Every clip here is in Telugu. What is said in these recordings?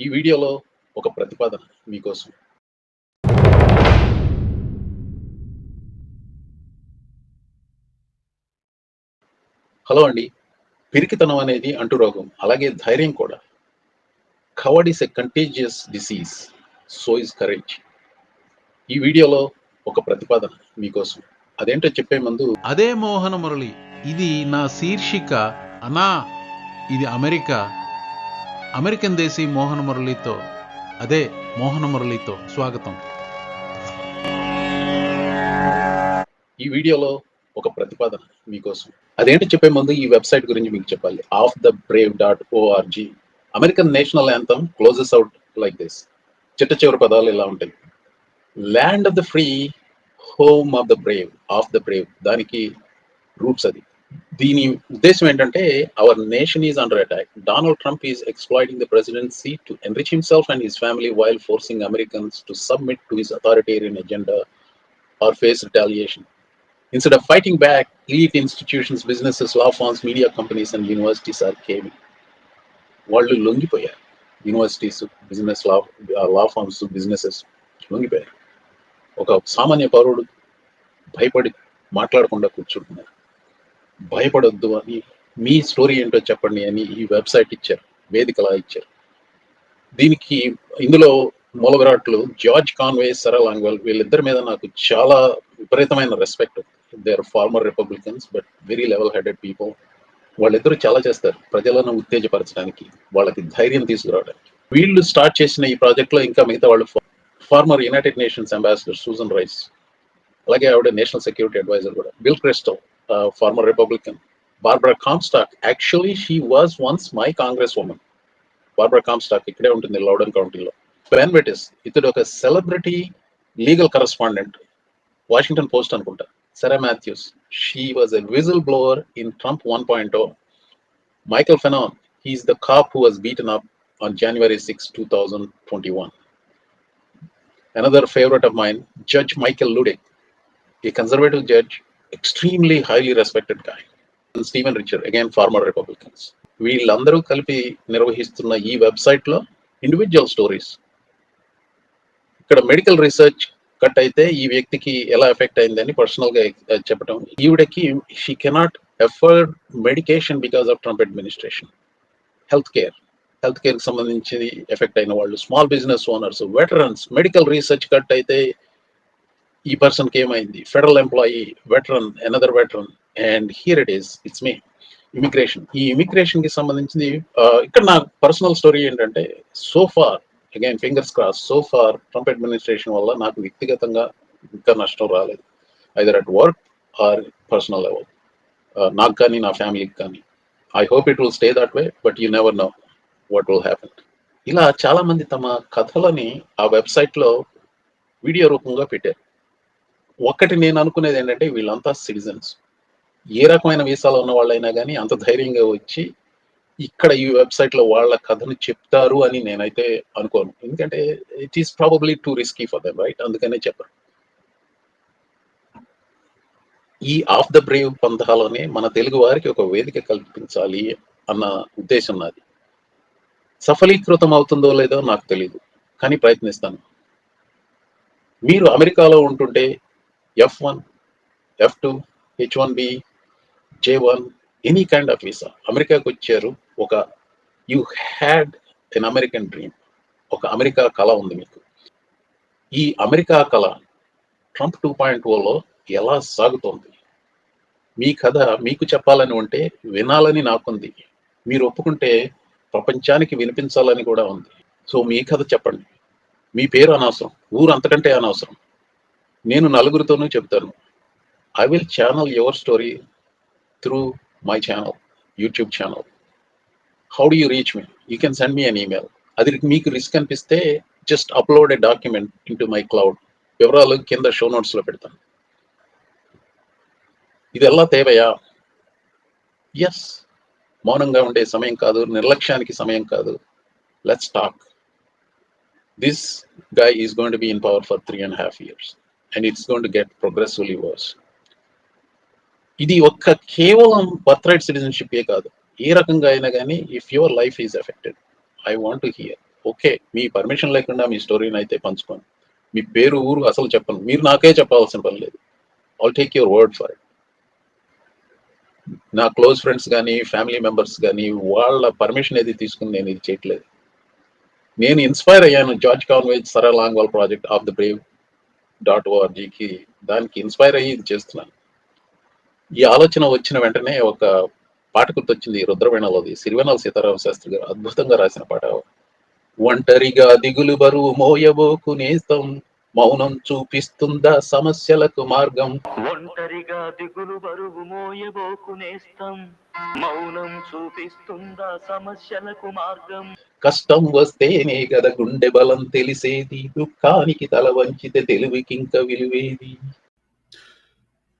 ఈ వీడియోలో ఒక ప్రతిపాదన మీకోసం. హలో అండి. పిరికితనం అనేది అంటురోగం అలాగే ధైర్యం కూడా. Coward is a contagious disease so is courage ఈ వీడియోలో ఒక ప్రతిపాదన మీకోసం. అదేంటో చెప్పే ముందు అదే మోహన మురళి. ఇది నా శీర్షిక అనా. ఇది అమెరికా. అమెరికన్ దేశీ మోహన మురళితో అదే మోహన మురళితో స్వాగతం. ఈ వీడియోలో ఒక ప్రతిపాదన మీకోసం. అదేంటి చెప్పే ముందు ఈ వెబ్సైట్ గురించి మీకు చెప్పాలి. Of the brave dot ORG American national anthem closes out like this. చిట్ట చివరి పదాలు ఇలా ఉంటాయి. Land of the free home of the brave of the brave. దానికి రూట్స్ అది. దీని ఉద్దేశం ఏంటంటే our nation is under attack Donald Trump is exploiting the presidency to enrich himself and his family while forcing Americans to submit to his authoritarian agenda or face retaliation instead of fighting back elite institutions businesses law firms media companies and universities are caving. వాళ్ళు లొంగిపోయారు. Universities business law law firms businesses లొంగిపోయారు. ఒక సామాన్య పౌరుడు భయపడి మాట్లాడకుండా కూర్చుంటున్నారు. భయపడొద్దు అని మీ స్టోరీ ఏంటో చెప్పండి అని ఈ వెబ్సైట్ ఇచ్చారు వేదికలా ఇచ్చారు. దీనికి ఇందులో మూలగరాట్లు జార్జ్ కాన్వే సరా లాంగ్వెల్ వీళ్ళిద్దరి మీద నాకు చాలా విపరీతమైన respect they are former Republicans but very level headed people వాళ్ళిద్దరూ చాలా చేస్తారు ప్రజలను ఉత్తేజపరచడానికి వాళ్ళకి ధైర్యం తీసుకురావడానికి. వీళ్ళు స్టార్ట్ చేసిన ఈ ప్రాజెక్ట్లో ఇంకా మిగతా వాళ్ళు former United Nations ambassador Susan Rice అలాగే ఆవిడ నేషనల్ సెక్యూరిటీ అడ్వైజర్ కూడా Bill Kristol Former Republican Barbara Comstock actually she was once my congresswoman Barbara Comstock ఇక్కడే ఉంటుంది లౌడన్ కౌంటీలో బెన్ బెటిస్ ఇతడు ఒక celebrity legal correspondent Washington Post అనుకుంటా Sarah Matthews, she was a whistleblower in Trump 1.0. Michael Fanon, he's the cop who was beaten up on January 6, 2021. Another favorite of mine, Judge Michael Ludick, a conservative judge, extremely extremely highly respected guy Steven Richard again former Republicans వీళ్ళందరూ కలిపి నిర్వహిస్తున్న ఈ వెబ్సైట్లో ఇండివిజువల్ స్టోరీస్ ఇక్కడ మెడికల్ రీసెర్చ్ కట్ అయితే ఈ వ్యక్తికి ఎలా ఎఫెక్ట్ అయిందని పర్సనల్గా uh, చెప్పడం ఈవిడకి she cannot afford medication because of Trump administration health care health కేర్కి సంబంధించి ఎఫెక్ట్ అయిన వాళ్ళు small business owners veterans medical research cut అయితే ఈ పర్సన్కి ఏమైంది? Federal employee veteran another veteran and here it is it's me immigration ఈ ఇమిగ్రేషన్కి సంబంధించింది ఇక్కడ నా పర్సనల్ స్టోరీ ఏంటంటే so far again fingers cross so far Trump administration వల్ల నాకు వ్యక్తిగతంగా ఇంకా నష్టం రాలేదు. Either at work or personal level నాకు కానీ నా ఫ్యామిలీకి కానీ. I hope it will stay that way but you never know what will happen ఇలా చాలా మంది తమ కథలని ఆ వెబ్సైట్లో వీడియో రూపంగా పెట్టారు. ఒక్కటి నేను అనుకునేది ఏంటంటే వీళ్ళంతా సిటిజన్స్. ఏ రకమైన వీసాలో ఉన్న వాళ్ళైనా కానీ అంత ధైర్యంగా వచ్చి ఇక్కడ ఈ వెబ్సైట్లో వాళ్ళ కథను చెప్తారు అని నేనైతే అనుకోను. ఎందుకంటే it is probably too risky for them right అందుకనే చెప్పరు ఈ ఆఫ్ ద బ్రేవ్ పంథాలోనే మన తెలుగు వారికి ఒక వేదిక కల్పించాలి అన్న ఉద్దేశం నాది. సఫలీకృతం అవుతుందో లేదో నాకు తెలియదు కానీ ప్రయత్నిస్తాను. మీరు అమెరికాలో ఉంటుంటే F one F two H one B J one any kind of visa అమెరికాకు వచ్చారు. ఒక you had an American dream ఒక అమెరికా కళ ఉంది మీకు. ఈ అమెరికా కళ ట్రంప్ టూ పాయింట్ ఓలో ఎలా సాగుతోంది? మీ కథ మీకు చెప్పాలని ఉంటే వినాలని నాకుంది. మీరు ఒప్పుకుంటే ప్రపంచానికి వినిపించాలని కూడా ఉంది. సో మీ కథ చెప్పండి. మీ పేరు అనవసరం. ఊరు అంతకంటే అనవసరం. నేను నలుగురితోనూ చెప్తాను I will channel your story through my channel YouTube channel how do you reach me you can send me an email అది మీకు రిస్క్ అనిపిస్తే just upload a document into my cloud వివరాలు కింద షో నోట్స్లో పెడతాను. ఇది ఎలా తేవయా ఎస్ మౌనంగా ఉండే సమయం కాదు నిర్లక్ష్యానికి సమయం కాదు. Let's talk this guy is going to be in power for three and half years and it's gonna get progressively worse ఇది ఒక్క కేవలం బర్త్ రైట్ సిటిజన్షిప్ ఏ కాదు. ఏ రకంగా అయినా కానీ if your life is affected I want to hear okay me permission లేకుండా మీ స్టోరీని అయితే పంచుకోండి. మీ పేరు ఊరు అసలు చెప్పను. మీరు నాకే చెప్పాల్సిన పని లేదు. All take your word for it నా క్లోజ్ ఫ్రెండ్స్ కానీ ఫ్యామిలీ మెంబర్స్ కానీ వాళ్ళ పర్మిషన్ ఏది తీసుకుని నేను ఇది చేయట్లేదు. నేను ఇన్స్పైర్ అయ్యాను George Conway's Sarah Longwell project of the brave dot ఓఆర్జీకి దానికి ఇన్స్పైర్ అయ్యి ఇది చేస్తున్నాను. ఈ ఆలోచన వచ్చిన వెంటనే ఒక పాట గుర్తొచ్చింది రుద్రవేణలోది. సిరివెనల సీతారామ శాస్త్రి గారు అద్భుతంగా రాసిన పాట ఒంటరిగా దిగులు బరువు మోయబోకు నేస్తం మౌనం చూపిస్తుందా సమస్యలకు మార్గం? ఒంటరిగా దిగులు బరువు మోయబోకు నేస్తం మౌనం చూపిస్తుందా సమస్యలకు మార్గం? కష్టం వస్తేనే కదా గుండె బలం తెలిసేది దుఃఖానికి తల వంచితే తెలివికింక విలువేది.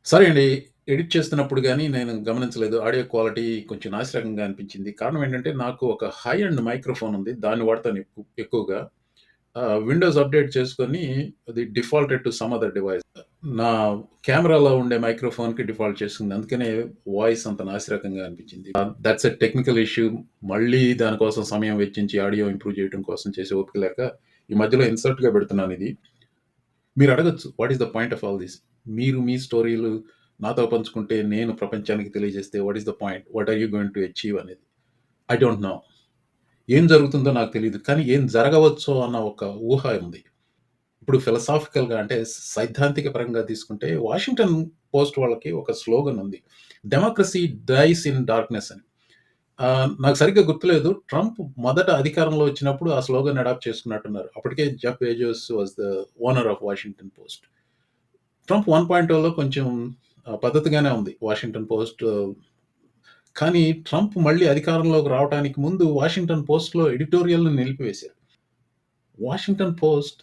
సరే అండి ఎడిట్ చేస్తున్నప్పుడు కానీ నేను గమనించలేదు. ఆడియో క్వాలిటీ కొంచెం నాశరకంగా అనిపించింది. కారణం ఏంటంటే నాకు ఒక హై అండ్ మైక్రోఫోన్ ఉంది. దాన్ని వాడతాను ఎక్కువగా. విండోస్ అప్డేట్ చేసుకొని అది defaulted to some other device నా కెమెరాలో ఉండే మైక్రోఫోన్కి డిఫాల్ట్ చేస్తుంది. అందుకనే వాయిస్ అంత నాశరకంగా అనిపించింది. దట్స్ ఎ టెక్నికల్ ఇష్యూ మళ్ళీ దానికోసం సమయం వెచ్చించి ఆడియో ఇంప్రూవ్ చేయడం కోసం చేసే ఓపిక లేక ఈ మధ్యలో ఇన్సర్ట్గా పెడుతున్నాను ఇది. మీరు అడగచ్చు what is the point of all this మీరు మీ స్టోరీలు నాతో పంచుకుంటే నేను ప్రపంచానికి తెలియజేస్తే what is the point what are you going to achieve అనేది? ఐ డోంట్ నో ఏం జరుగుతుందో నాకు తెలియదు కానీ ఏం జరగవచ్చో అన్న ఒక ఊహ ఉంది. ఇప్పుడు ఫిలసాఫికల్గా అంటే సైద్ధాంతిక పరంగా తీసుకుంటే వాషింగ్టన్ పోస్ట్ వాళ్ళకి ఒక స్లోగన్ ఉంది డెమోక్రసీ డైస్ ఇన్ డార్క్నెస్ అని. నాకు సరిగ్గా గుర్తులేదు ట్రంప్ మొదట అధికారంలో వచ్చినప్పుడు ఆ స్లోగన్ అడాప్ట్ చేసుకున్నట్టున్నారు. అప్పటికే Jeff Bezos was the owner of Washington Post. Trump one పాయింట్లో కొంచెం పద్ధతిగానే ఉంది వాషింగ్టన్ పోస్ట్. కానీ ట్రంప్ మళ్ళీ అధికారంలోకి రావడానికి ముందు వాషింగ్టన్ పోస్ట్లో ఎడిటోరియల్ని నిలిపివేశారు. Washington Post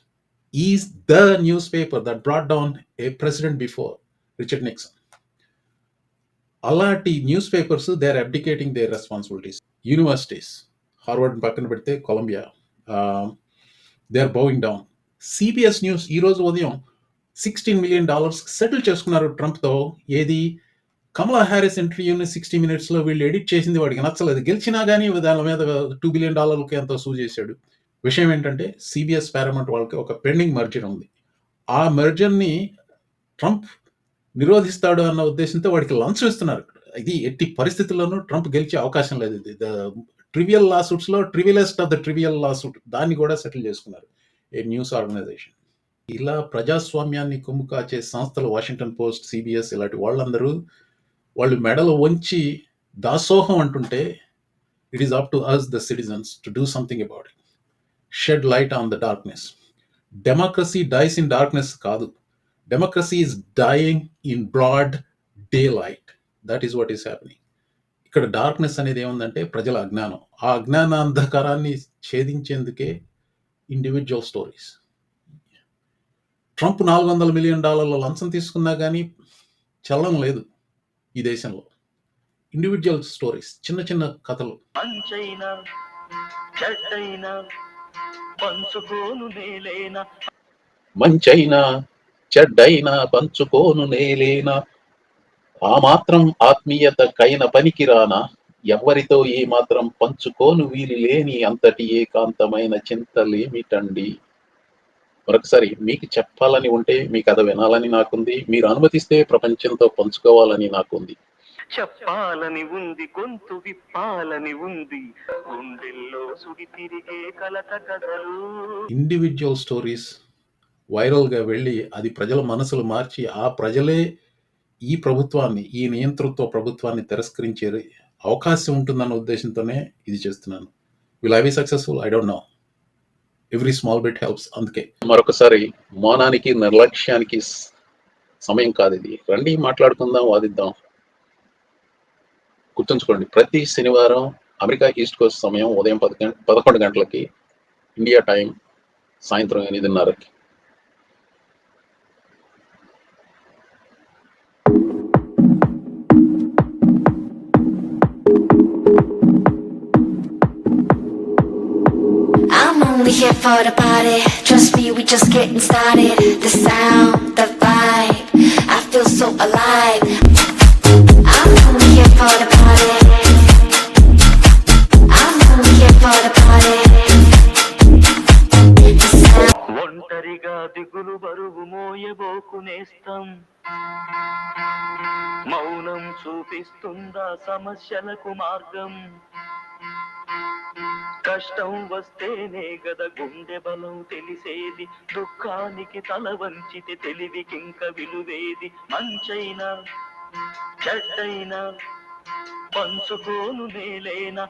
is the newspaper that brought down a president before Richard Nixon అలాంటి newspapers they are abdicating their responsibilities universities Harvard పక్కన పెడితే Columbia they are bowing down CBS news ఈ రోజు ఉదయం సిక్స్టీన్ మిలియన్ డాలర్స్ సెటిల్ చేసుకున్నారు ట్రంప్తో ఏది? కమలా హ్యారిస్ ఇంటర్వ్యూని సిక్స్టీ మినిట్స్లో వీళ్ళు ఎడిట్ చేసింది వాడికి నచ్చలేదు. గెలిచినా కానీ దాని మీద టూ బిలియన్ డాలర్లకి ఎంతో సూ చేశాడు. విషయం ఏంటంటే సిబిఎస్ పారామౌంట్ వాళ్ళకి ఒక పెండింగ్ మర్జర్ ఉంది. ఆ మర్జర్ని ట్రంప్ నిరోధిస్తాడు అన్న ఉద్దేశంతో వాడికి లంచం ఇస్తున్నారు ఇది ఎట్టి పరిస్థితుల్లోనూ ట్రంప్ గెలిచే అవకాశం లేదు. ఇది the trivial law సూట్స్లో trivialest of the trivial lawsuit దాన్ని కూడా సెటిల్ చేసుకున్నారు ఏ న్యూస్ ఆర్గనైజేషన్ ఇలా ప్రజాస్వామ్యాన్ని కొమ్ము కాచే సంస్థలు వాషింగ్టన్ పోస్ట్ సిబిఎస్ ఇలాంటి వాళ్ళందరూ వాళ్ళు మెడలు వంచి దాసోహం అంటుంటే it is up to us the citizens to do something about it shed light on the darkness democracy dies in darkness కాదు. Democracy is dying in broad daylight that is what is happening ఇక్కడ డార్క్నెస్ అనేది ఏముందంటే ప్రజల అజ్ఞానం. ఆ అజ్ఞాన అంధకారాన్ని ఛేదించేందుకే ఇండివిజువల్ స్టోరీస్ ట్రంప్ నాలుగు వందల మిలియన్ డాలర్ల లంచం తీసుకున్నా కానీ చలనం లేదు ఈ దేశంలో. ఇండివిజువల్ స్టోరీస్ చిన్న చిన్న కథలు. పంచుకోను నేలేనా. మంచైనా చెడ్డైనా పంచుకోను నేలేనా? ఆ మాత్రం ఆత్మీయత కైన పనికిరానా? ఎవరితో ఏ మాత్రం పంచుకోను వీలు లేని అంతటి ఏకాంతమైన చింతలేమిటండి? మరొకసారి మీకు చెప్పాలని ఉంటే మీ కథ వినాలని నాకుంది. మీరు అనుమతిస్తే ప్రపంచంతో పంచుకోవాలని నాకుంది. చెప్పాలని ఉంది గొంతు విప్పాలని ఉంది. గుండెల్లో సుడి తిరిగే కలత కథలు. ఇండివిజువల్ స్టోరీస్ వైరల్గా వెళ్ళి అది ప్రజల మనసులు మార్చి ఆ ప్రజలే ఈ ప్రభుత్వాన్ని ఈ నియంతృత్వ ప్రభుత్వాన్ని తిరస్కరించే అవకాశం ఉంటుందన్న ఉద్దేశంతోనే ఇది చేస్తున్నాను. Will I be successful I don't know every small bit helps అందుకే మరొకసారి మౌనానికి నిర్లక్ష్యానికి సమయం కాదు ఇది. రండి మాట్లాడుకుందాం వాదిద్దాం. గుర్తుంచుకోండి ప్రతి శనివారం అమెరికా ఈస్ట్ కోస్ట్ సమయం ఉదయం పది గంట పదకొండు గంటలకి ఇండియా టైం సాయంత్రం ఎనిమిదిన్నరకి only here for the party. Trust me, we just getting started. The sound, the vibe, I feel so alive. అనుకోకు మౌనం చూపిస్తుందా సమస్యలకు మార్గం? కష్టం వస్తేనే గద గుండె బలం తెలిసేది. దుఃఖానికి తల వంచితే తెలివికింక విలువేది. మంచైనా చెడ్డైనా పంచుకోను నేలైనా